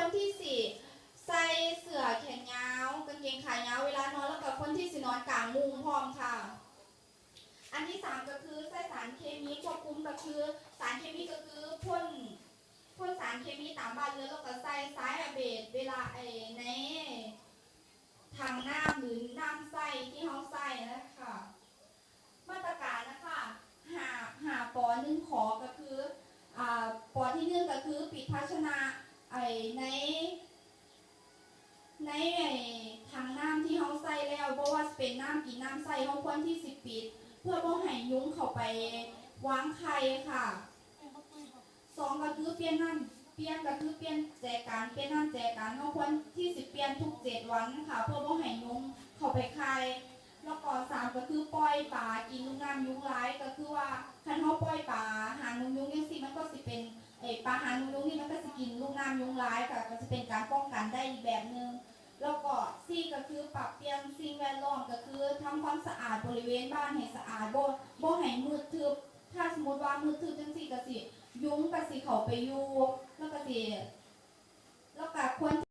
ควรที่สิใส่เสื้อแขนยาวกางเกงขายาวเวลานอนแล้วก็ควรที่สินอนกลางมุ้งพร้อมค่ะ อันที่สามก็คือใส่สารเคมีควบคุมก็คือ สารเคมีก็คือพ่นพ่นสารเคมีตามบ้านเรือนแล้วก็ใส่สายอะเบดเวลาไอ้ในทางน้ำหรือน้ำใส่ที่เขาใส่นะคะมาตรการนะคะหาหาปอนึ่งขอก็คืออ่าปอที่นึ่งก็คือปิดภาชนะไอ้ ในทางน้ำที่เขาใส่แล้วเพราะว่าเป็นน้ำกินน้ำใส่เขาควรที่สิปิด เพื่อบ่ให้ยุงเข้าไปวางไข่ค่ะสองก็คือเปลี่ยนน้ำเปลี่ยนก็คือเปลี่ยนแจกันเปลี่ยนน้ำแจกันเขาควรที่สิเปลี่ยนทุกเจ็ดวันค่ะ เพื่อบ่ให้ยุงเข้าไปไข่แล้วก็สามก็คือปล่อยปลากินลูกน้ำยุงร้ายก็คือว่าคันเขาปล่อยปลาหางนกยุงนี่สิมันก็สิเป็นเอปลาหางนกยุงนี่มันก็สิกินลูกน้ำยุงร้ายก็ก็จะเป็นการป้องกันได้อีกแบบหนึงแล้วก็สี่ก็ คือปรับเปลี่ยนสิ่งแวดล้อมก็คือทำความสะอาดบริเวณบ้านให้สะอาดบ่บ่ให้มืดทึบถ้าสมมติว่ามืดทึบจังสี่ก็สิยุ้งก็สิเขาไปอยู่